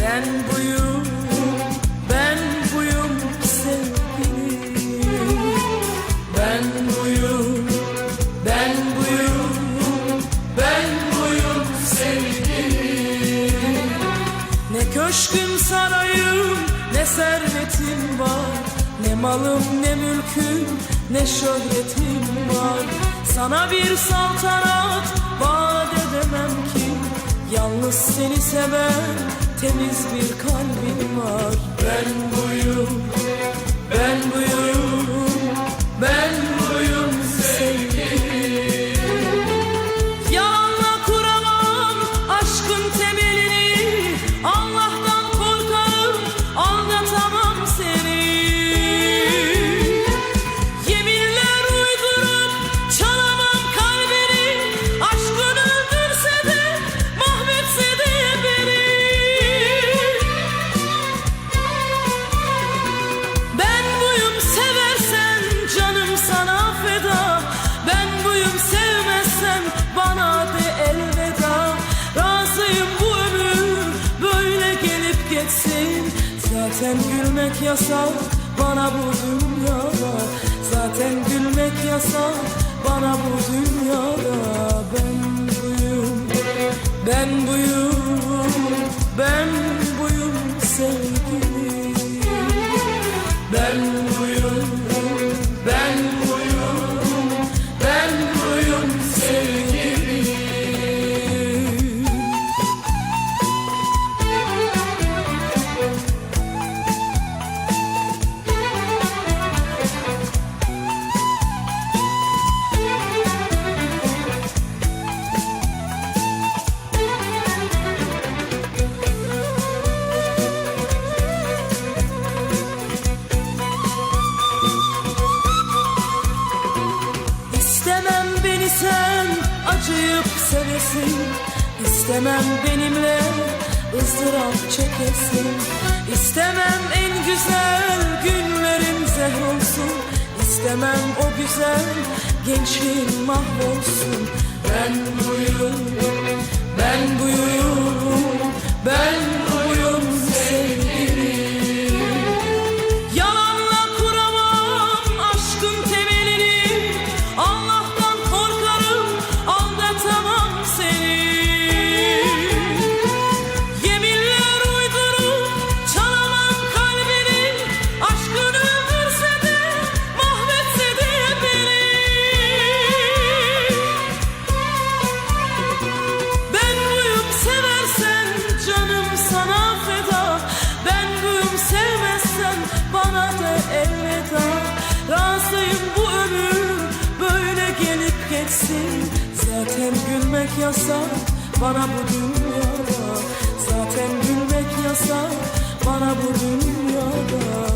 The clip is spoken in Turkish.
Ben buyum, ben buyum sevgilim. Ben buyum, ben buyum, ben buyum sevgilim. Ne köşküm sarayım, ne servetim var. Ne malım, ne mülküm, ne şöhretim var. Sana bir saltanat Yalnız seni seven temiz bir kalbim var. Ben buyum, ben buyum, Zaten gülmek yasak bana bu dünyada Zaten gülmek yasak bana bu dünyada Ben buyum, ben buyum, ben buyum sevgilim. Ben buyum, ben buyum, sevesin İstemem benimle ızdırap çekesin. İstemem en güzel günlerin zehr olsun. İstemem o güzel gençliğin mahvolsun. Ben buyum, ben buyum, ben buyum sevmezsen bana da elveda. Razıyım bu ömür böyle gelip geçsin. Zaten gülmek yasak bana bu dünyada. Zaten gülmek yasak bana bu dünyada